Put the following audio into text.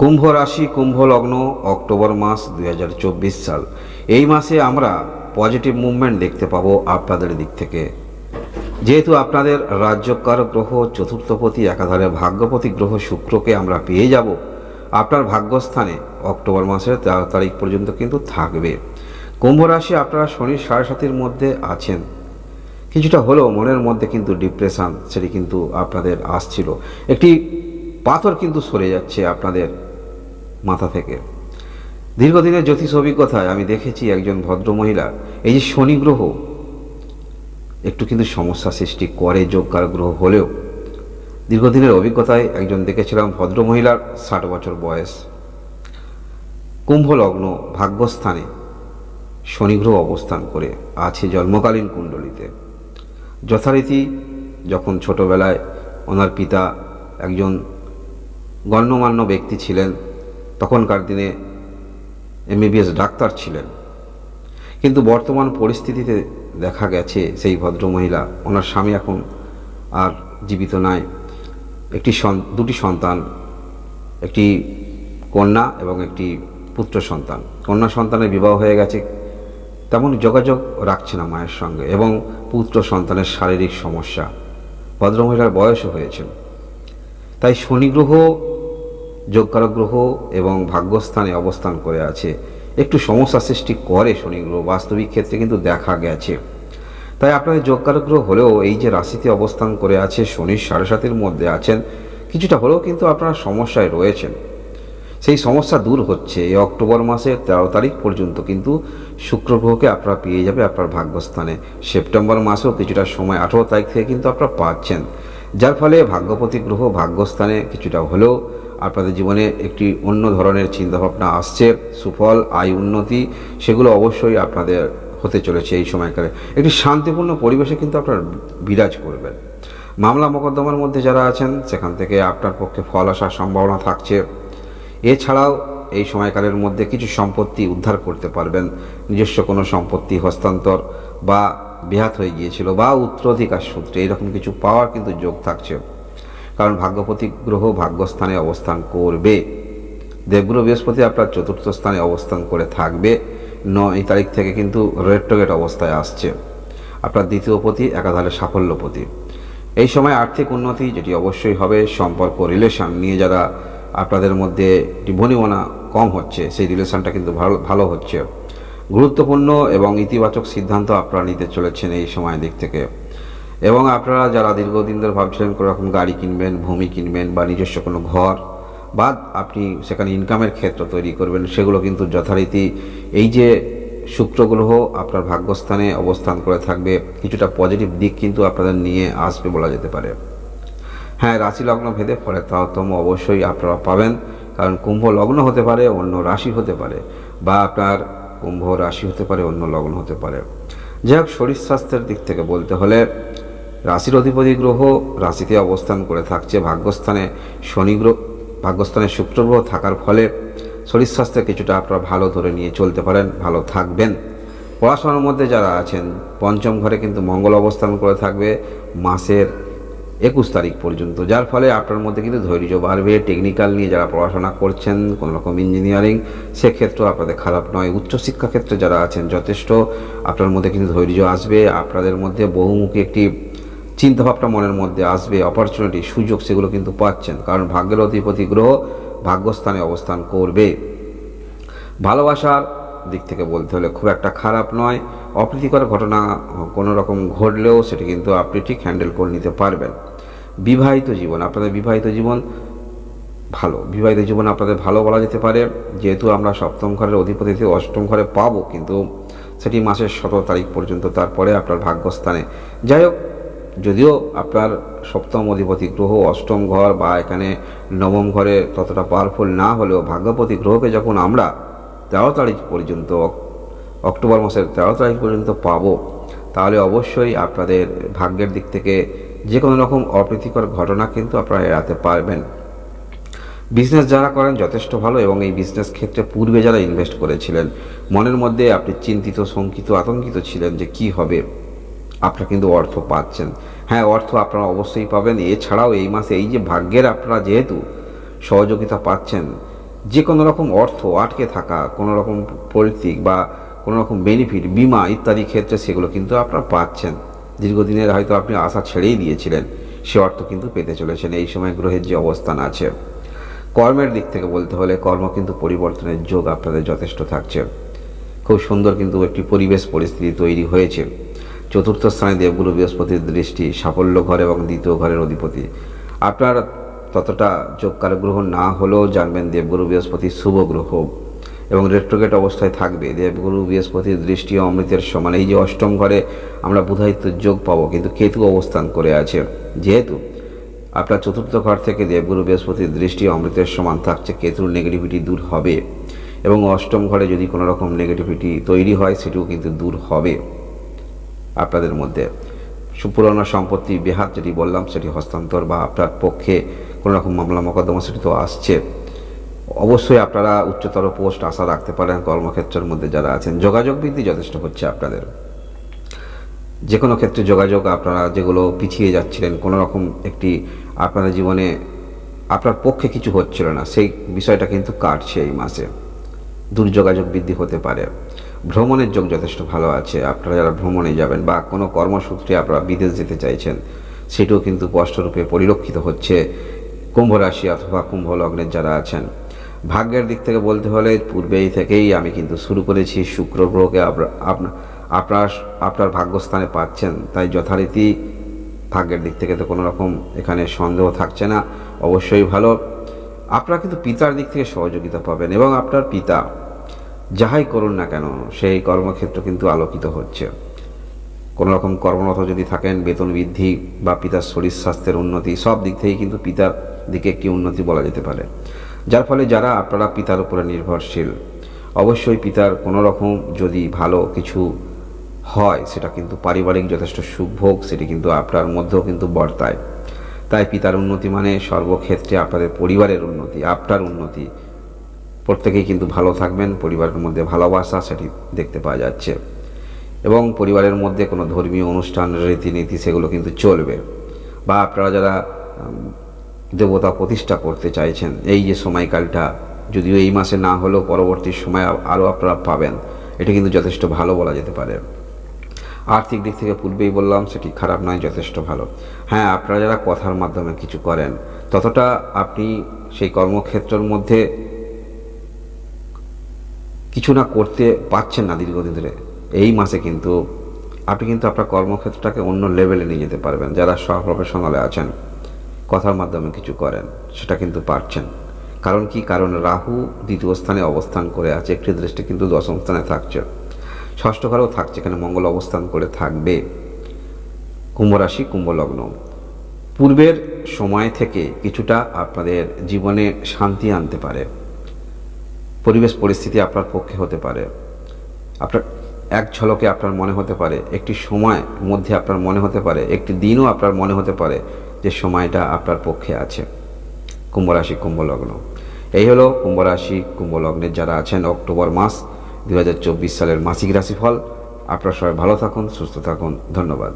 কুম্ভ রাশি, কুম্ভ লগ্ন, অক্টোবর মাস দু হাজার চব্বিশ সাল। এই মাসে আমরা পজিটিভ মুভমেন্ট দেখতে পাবো আপনাদের দিক থেকে। যেহেতু আপনাদের রাজ্যকার গ্রহ, চতুর্থপতি, একাধারে ভাগ্যপতি গ্রহ শুক্রকে আমরা পেয়ে যাব, আপনার ভাগ্যস্থানে অক্টোবর মাসের তেরো তারিখ পর্যন্ত কিন্তু থাকবে। কুম্ভ রাশি আপনারা শনির সাড়ে সাতির মধ্যে আছেন। কিছুটা হলেও মনের মধ্যে কিন্তু ডিপ্রেশন সেটি কিন্তু আপনাদের আসছিল। একটি পাথর কিন্তু সরে যাচ্ছে আপনাদের। মাথা থেকে। দীর্ঘদিনের জ্যোতিষ অভিজ্ঞতায় আমি দেখেছি একজন ভদ্রমহিলা, এই যে শনি গ্রহ, একটু কিন্তু সমস্যা সৃষ্টি করে যোগকার গ্রহ হলেও। দীর্ঘদিনের অভিজ্ঞতায় একজন দেখেছিলাম ভদ্রমহিলার ষাট বছর বয়স। কুম্ভ লগ্ন ভাগ্যস্থানে শনিগ্রহ অবস্থান করে আছে জন্মকালীন কুণ্ডলিতে। যথারীতি যখন ছোটবেলায় ওনার পিতা একজন গণ্যমান্য ব্যক্তি ছিলেন তখনকার দিনে এমবিবিএস ডাক্তার ছিলেন। কিন্তু বর্তমান পরিস্থিতিতে দেখা গেছে সেই ভদ্রমহিলা, ওনার স্বামী এখন আর জীবিত নাই। একটি দুটি সন্তান, একটি কন্যা এবং একটি পুত্র সন্তান। কন্যা সন্তানের বিবাহ হয়ে গেছে, তেমন যোগাযোগ রাখছে না মায়ের সঙ্গে এবং পুত্র সন্তানের শারীরিক সমস্যা। ভদ্রমহিলার বয়সও হয়েছে। তাই শনি গ্রহ যোগকারক গ্রহ এবং ভাগ্যস্থানে অবস্থান করে আছে। একটু সমস্যা সৃষ্টি করে শনি গ্রহ বাস্তবিক ক্ষেত্রে কিন্তু দেখা গেছে। তাই আপনাদের যোগকারক গ্রহ হলেও এই যে রাশিতে অবস্থান করে আছে শনির সাড়ে সাতের মধ্যে আছেন, কিছুটা হলেও কিন্তু আপনারা সমস্যায় রয়েছেন। সেই সমস্যা দূর হচ্ছে। এই অক্টোবর মাসের তেরো তারিখ পর্যন্ত কিন্তু শুক্র গ্রহকে আপনারা পেয়ে যাবে আপনার ভাগ্যস্থানে। সেপ্টেম্বর মাসেও কিছুটা সময়, আঠেরো তারিখ থেকে কিন্তু আপনারা পাচ্ছেন। যার ফলে ভাগ্যপতি গ্রহ ভাগ্যস্থানে কিছুটা হলেও আপনাদের জীবনে একটি অন্য ধরনের চিন্তাভাবনা আসছে, সুফল, আয়, উন্নতি, সেগুলো অবশ্যই আপনাদের হতে চলেছে এই সময়কালে। একটি শান্তিপূর্ণ পরিবেশে কিন্তু আপনারা বিরাজ করবেন। মামলা মোকদ্দমার মধ্যে যারা আছেন, সেখান থেকে আপনার পক্ষে ফল আসার সম্ভাবনা থাকছে। এছাড়াও এই সময়কালের মধ্যে কিছু সম্পত্তি উদ্ধার করতে পারবেন। নিজস্ব কোনো সম্পত্তি হস্তান্তর বা বেহাত হয়ে গিয়েছিল বা উত্তরাধিকার সূত্রে এরকম কিছু পাওয়ার কিন্তু যোগ থাকছে। কারণ ভাগ্যপতি গ্রহ ভাগ্যস্থানে অবস্থান করবে। দেবগুরু বৃহস্পতি আপনার চতুর্থ স্থানে অবস্থান করে থাকবে। নয় তারিখ থেকে কিন্তু রেট্রোগেট অবস্থায় আসছে। আপনার দ্বিতীয় পতি, একাধারে সাফল্যপতি এই সময় আর্থিক উন্নতি যেটি অবশ্যই হবে, সম্পর্ক রিলেশন নিয়ে যারা আপনাদের মধ্যে একটি বনিবনা কম হচ্ছে, সেই রিলেশনটা কিন্তু ভালো ভালো হচ্ছে। গুরুত্বপূর্ণ এবং ইতিবাচক সিদ্ধান্ত আপনারা নিতে চলেছেন এই সময় দিক থেকে। এবং আপনারা যারা দীর্ঘদিন ধরে ভাবছিলেন কোনো রকম গাড়ি কিনবেন, ভূমি কিনবেন বা নিজস্ব কোনো ঘর, বা আপনি সেখানে ইনকামের ক্ষেত্র তৈরি করবেন, সেগুলো কিন্তু যথারীতি এই যে শুক্র গ্রহ আপনার ভাগ্যস্থানে অবস্থান করে থাকবে, কিছুটা পজিটিভ দিক কিন্তু আপনাদের নিয়ে আসবে বলা যেতে পারে। হ্যাঁ রাশি লগ্ন ভেদে ফলে তারতম্য অবশ্যই আপনারা পাবেন, কারণ কুম্ভ লগ্ন হতে পারে, অন্য রাশি হতে পারে, বা আপনার কুম্ভ রাশি হতে পারে, অন্য লগ্ন হতে পারে। যাই হোক, শরীর স্বাস্থ্যের দিক থেকে বলতে হলে রাশির অধিপতি গ্রহ রাশিতে অবস্থান করে থাকছে। ভাগ্যস্থানে শনি গ্রহ, ভাগ্যস্থানে শুক্র গ্রহ থাকার ফলে শরীর স্বাস্থ্য কিছুটা আপনারা ভালো ধরে নিয়ে চলতে পারেন, ভালো থাকবেন। পড়াশোনার মধ্যে যারা আছেন, পঞ্চম ঘরে কিন্তু মঙ্গল অবস্থান করে থাকবে মাসের একুশ তারিখ পর্যন্ত, যার ফলে আপনার মধ্যে কিন্তু ধৈর্য বাড়বে। টেকনিক্যাল নিয়ে যারা পড়াশোনা করছেন, কোনো রকম ইঞ্জিনিয়ারিং সেক্ষেত্রেও আপনাদের খারাপ নয়। উচ্চশিক্ষা ক্ষেত্রে যারা আছেন, যথেষ্ট আপনার মধ্যে কিন্তু ধৈর্য আসবে। আপনাদের মধ্যে বহুমুখী একটি চিন্তাভাবনা মনের মধ্যে আসবে অপরচুনিটি সুযোগ সেগুলো কিন্তু পাচ্ছেন। কারণ ভাগ্যের অধিপতি গ্রহ ভাগ্যস্থানে অবস্থান করবে। ভালোবাসার দিক থেকে বলতে হলে খুব একটা খারাপ নয়। অপ্রীতিকর ঘটনা কোনো রকম ঘটলেও সেটি কিন্তু আপনি ঠিক হ্যান্ডেল করে নিতে পারবেন। বিবাহিত জীবন, আপনাদের বিবাহিত জীবন ভালো। বিবাহিত জীবন আপনাদের ভালো বলা যেতে পারে। যেহেতু আমরা সপ্তম ঘরের অধিপতি থেকে অষ্টম ঘরে পাবো, কিন্তু সেটি মাসের সতেরো তারিখ পর্যন্ত, তারপরে আপনার ভাগ্যস্থানে। যাই হোক যদিও আপনার সপ্তম অধিপতি গ্রহ, অষ্টম ঘর বা এখানে নবম ঘরে ততটা পাওয়ারফুল না হলেও ভাগ্যপতি গ্রহকে যখন আমরা তেরো তারিখ পর্যন্ত, অক্টোবর মাসের তেরো তারিখ পর্যন্ত পাবো, তাহলে অবশ্যই আপনাদের ভাগ্যের দিক থেকে যে কোনো রকম অপ্রীতিকর ঘটনা কিন্তু আপনারা এড়াতে পারবেন। বিজনেস যারা করেন যথেষ্ট ভালো এবং এই বিজনেস ক্ষেত্রে পূর্বে যারা ইনভেস্ট করেছিলেন, মনের মধ্যে আপনি চিন্তিত, শঙ্কিত, আতঙ্কিত ছিলেন যে কি হবে। আপনারা কিন্তু অর্থ পাচ্ছেন। হ্যাঁ অর্থ আপনারা অবশ্যই পাবেন। এছাড়াও এই মাসে এই যে ভাগ্যের আপনারা যেহেতু সহযোগিতা পাচ্ছেন, যে কোনো রকম অর্থ আটকে থাকা, কোনো রকম পৈতৃক বা কোনো রকম বেনিফিট বিমা ইত্যাদি ক্ষেত্রে সেগুলো কিন্তু আপনারা পাচ্ছেন। দীর্ঘদিনের হয়তো আপনি আশা ছেড়েই দিয়েছিলেন, সে অর্থ কিন্তু পেতে চলেছেন। এই সময় গ্রহের যে অবস্থান আছে, কর্মের দিক থেকে বলতে হলে কর্ম কিন্তু পরিবর্তনের যোগ আপনাদের যথেষ্ট থাকছে। খুব সুন্দর কিন্তু একটি পরিবেশ পরিস্থিতি তৈরি হয়েছে। চতুর্থ স্থানে দেবগুরু বৃহস্পতির দৃষ্টি, সাফল্য ঘর এবং দ্বিতীয় ঘরের অধিপতি। আপনার ততটা যোগকার গ্রহ না হলেও জানবেন দেবগুরু বৃহস্পতি শুভ গ্রহ এবং রেট্রোগেট অবস্থায় থাকবে। দেবগুরু বৃহস্পতির দৃষ্টি অমৃতের সমান। এই যে অষ্টম ঘরে আমরা বুধায়িত্ব যোগ পাবো, কিন্তু কেতু অবস্থান করে আছে। যেহেতু আপনার চতুর্থ ঘর থেকে দেবগুরু বৃহস্পতির দৃষ্টি অমৃতের সমান থাকছে, কেতুর নেগেটিভিটি দূর হবে এবং অষ্টম ঘরে যদি কোনো রকম নেগেটিভিটি তৈরি হয়, সেটিও কিন্তু দূর হবে। আপনাদের মধ্যে সুপুরানো সম্পত্তি বেহাত যেটি বললাম, সেটি হস্তান্তর বা আপনার পক্ষে কোনো রকম মামলা মোকদ্দমা সেটি তো আসছে। অবশ্যই আপনারা উচ্চতর পোস্ট আশা রাখতে পারেন, কর্মক্ষেত্রের মধ্যে যারা আছেন। যোগাযোগ বৃদ্ধি যথেষ্ট হচ্ছে আপনাদের। যে কোনো ক্ষেত্রে যোগাযোগ, আপনারা যেগুলো পিছিয়ে যাচ্ছিলেন, কোনো রকম একটি আপনাদের জীবনে আপনার পক্ষে কিছু হচ্ছিল না। সেই বিষয়টা কিন্তু কাটছে এই মাসে। দুর্যোগাযোগ বৃদ্ধি হতে পারে। ভ্রমণের যোগ যথেষ্ট ভালো আছে। আপনারা যারা ভ্রমণে যাবেন বা কোনো কর্মসূত্রে আপনারা বিদেশ যেতে চাইছেন, সেটাও কিন্তু স্পষ্টরূপে পরিলক্ষিত হচ্ছে কুম্ভ রাশি অথবা কুম্ভ লগ্নের যারা আছেন। ভাগ্যের দিক থেকে বলতে হলে পূর্বেই থেকেই আমি কিন্তু শুরু করেছি শুক্র গ্রহকে আপনা- আপনা- আপনার আপনার ভাগ্যস্থানে পাচ্ছেন। তাই যথারীতি ভাগ্যের দিক থেকে তো কোনো রকম এখানে সন্দেহ থাকছে না। অবশ্যই ভালো। আপনারা কিন্তু পিতার দিক থেকে সহযোগিতা পাবেন এবং আপনার পিতা যাহাই করুন না কেন, সেই কর্মক্ষেত্র কিন্তু আলোকিত হচ্ছে। কোনো রকম কর্মরত যদি থাকেন, বেতন বৃদ্ধি বা পিতার শরীর স্বাস্থ্যের উন্নতি, সব দিক থেকেই কিন্তু পিতার দিকে একটি উন্নতি বলা যেতে পারে। যার ফলে যারা, আপনারা পিতার উপরে নির্ভরশীল, অবশ্যই পিতার কোনো রকম যদি ভালো কিছু হয়, সেটা কিন্তু পারিবারিক যথেষ্ট সুখভোগ সেটি কিন্তু আপনার মধ্যেও কিন্তু বর্তায়। তাই পিতার উন্নতি মানে সর্বক্ষেত্রে আপনাদের পরিবারের উন্নতি, আপনার উন্নতি প্রত্যেকেই কিন্তু ভালো থাকবেন, পরিবারের মধ্যে ভালোবাসা সেটি দেখতে পাওয়া যাচ্ছে। এবং পরিবারের মধ্যে কোনো ধর্মীয় অনুষ্ঠান, রীতিনীতি সেগুলো কিন্তু চলবে। বা আপনারা যারা দেবতা প্রতিষ্ঠা করতে চাইছেন, এই যে সময়কালটা, যদিও এই মাসে না হলেও পরবর্তী সময় আরও আপনারা পাবেন। এটা কিন্তু যথেষ্ট ভালো বলা যেতে পারে। আর্থিক দিক থেকে পূর্বেই বললাম, সেটি খারাপ নয়, যথেষ্ট ভালো। হ্যাঁ আপনারা যারা কথার মাধ্যমে কিছু করেন, ততটা আপনি সেই কর্মক্ষেত্রের মধ্যে কিছু না করতে পারছেন না দীর্ঘদিন ধরে। এই মাসে কিন্তু আপনি কিন্তু আপনার কর্মক্ষেত্রটাকে অন্য লেভেলে নিয়ে যেতে পারবেন, যারা সব প্রফেশনালে আছেন। কথার মাধ্যমে কিছু করেন, সেটা কিন্তু পারছেন। কারণ কি? কারণ রাহু দ্বিতীয় স্থানে অবস্থান করে আছে, একটি দৃষ্টি কিন্তু দশম স্থানে থাকছে। ষষ্ঠ ঘরেও থাকছে, এখানে মঙ্গল অবস্থান করে থাকবে। কুম্ভ রাশি, কুম্ভ লগ্ন। পূর্বের সময় থেকে কিছুটা আপনাদের জীবনে শান্তি আনতে পারে। পরিবেশ পরিস্থিতি আপনার পক্ষে হতে পারে। আপনার এক ঝলকে আপনার মনে হতে পারে, একটি সময় মধ্যে আপনার মনে হতে পারে, একটি দিনও আপনার মনে হতে পারে যে সময়টা আপনার পক্ষে আছে। কুম্ভ রাশি, কুম্ভ লগ্ন। এই হলো কুম্ভ রাশি, কুম্ভ লগ্নের যারা আছেন অক্টোবর মাস দু হাজার চব্বিশ সালের মাসিক রাশিফল। আপনারা সবাই ভালো থাকুন, সুস্থ থাকুন। ধন্যবাদ।